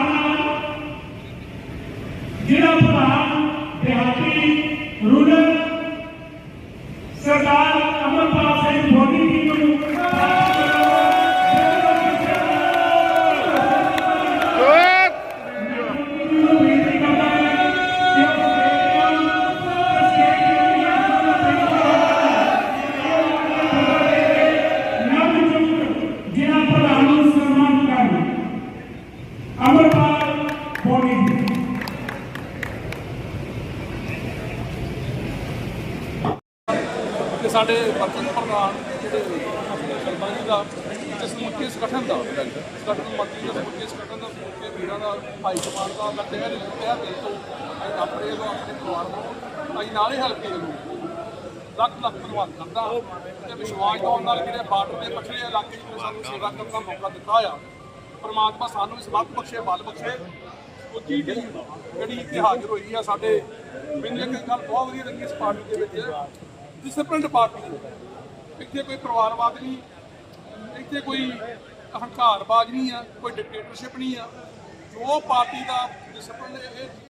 ਪਿਆਰ ਨਾਲ ਜਿਹੜਾ ਪ੍ਰਧਾਨ ਦਿਹਾਤੀ ਰੂਰਲ ਸਰਦਾਰ ਅਮਰਪਾਲ ਸਿੰਘ ਮੋਦੀ ਕਿ ਸਾਡੇ ਵਰਕਿੰਗ ਪ੍ਰਧਾਨ ਜਿਹੜੇ ਦਾ ਸਮੁੱਚੇ ਸੰਗਠਨ ਦਾ ਸੰਗਠਨ ਮੰਤਰੀ ਦਾ ਸਮੁੱਚੇ ਸੰਗਠਨ ਦਾ, ਸਮੁੱਚੇ ਵੀਰਾਂ ਦਾ ਹਾਈ ਕਮਾਂਡ ਦਾ ਮੈਂ ਤਹਿ ਤਹਿ ਦਿਲ ਤੋਂ ਅਸੀਂ ਆਪਣੇ ਨੂੰ ਆਪਣੇ ਪਰਿਵਾਰ ਨੂੰ ਅਸੀਂ ਨਾਲੇ ਹਲਕੇ ਨੂੰ ਲੱਖ ਲੱਖ ਧੰਨਵਾਦ ਕਰਦਾ ਤੇ ਵਿਸ਼ਵਾਸ ਦਿਵਾਉਣ ਨਾਲ ਜਿਹੜੇ ਬਾਰਡਰ ਦੇ ਪਛੜੇ ਇਲਾਕੇ ਵਿੱਚ ਸਾਨੂੰ ਸੇਵਾ ਕਰਨ ਦਾ ਮੌਕਾ ਦਿੱਤਾ ਆ। ਪਰਮਾਤਮਾ ਸਾਨੂੰ ਇਸ ਵੱਧ ਬਖਸ਼ੇ, ਬਲ ਬਖਸ਼ੇ। ਉੱਚੀ ਟੀਮ ਜਿਹੜੀ ਇੱਥੇ ਹਾਜ਼ਰ ਹੋਈ ਆ, ਸਾਡੇ ਮੈਨੂੰ ਇੱਕ ਗੱਲ ਬਹੁਤ ਵਧੀਆ ਲੱਗੀ ਇਸ ਪਾਰਟੀ ਦੇ ਵਿੱਚ। ਡਿਸਪਲਿਨਡ ਪਾਰਟੀ ਇੱਥੇ ਕੋਈ ਪਰਿਵਾਰਵਾਦ ਨਹੀਂ, ਇੱਥੇ ਕੋਈ ਅਹੰਕਾਰਬਾਜ਼ ਨਹੀਂ ਆ, ਕੋਈ ਡਿਕਟੇਟਰਸ਼ਿਪ ਨਹੀਂ ਆ। ਜੋ ਪਾਰਟੀ ਦਾ ਡਿਸਪਲਿਨ ਇਹ